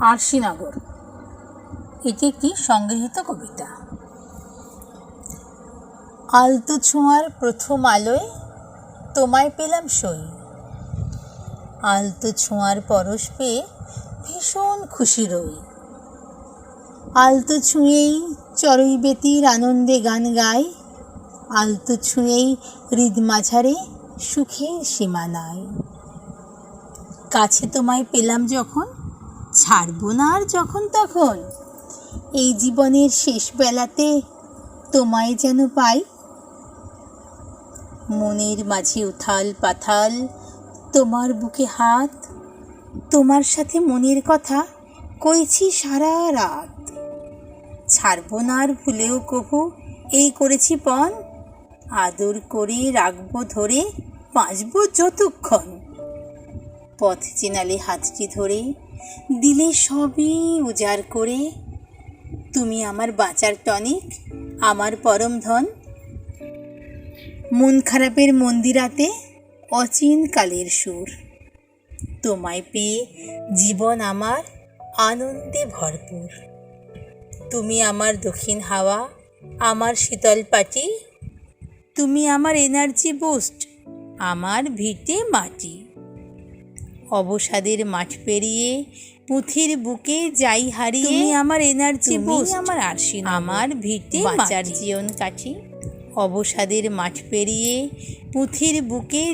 আরশিনগর। এটি একটি সংগৃহীত কবিতা। আলতো ছোঁয়ার প্রথম আলোয় তোমায় পেলাম সই। আলতো ছোঁয়ার পরশ পেয়ে ভীষণ খুশি রই। আলতো ছুঁয়েই চড়ুই বেতির আনন্দে গান গায় আলতো ছুঁয়েই হৃদ মাঝারে সুখের সীমানায় কাছে তোমায় পেলাম যখন, ছাড়বো না আর যখন তখন। এই জীবনের শেষ বেলাতে তোমায় যেন পাই। মনের মাঝে উথাল পাথাল তোমার বুকে হাত, তোমার সাথে মনের কথা কইছি সারা রাত। ছাড়বো না আর ভুলেও কভু এই করেছি পণ, আদর করে রাখব ধরে বাঁচবো যতক্ষণ। পথ চেনালে হাতটি ধরে, দিলে সবই উজাড় করে, তুমি আমার বাঁচার টনিক, আমার পরম ধন। মন খারাপের মন্দিরাতে অচিন কালের সুর। তোমায় পেয়ে জীবন আমার আনন্দে ভরপুর। তুমি আমার দক্ষিণ হাওয়া, আমার শীতল পাটি। তুমি আমার এনার্জি বুস্ট আমার ভিটে মাটি। অবসাদের মাঠ পেরিয়ে পুঁথির বুকে যাই হারিয়ে তুমি আমার এনার্জি আমার আরশি আমার ভিটে বাঁচার জীবন কাঠি। অবসাদের মাঠ পেরিয়ে পুঁথির বুকে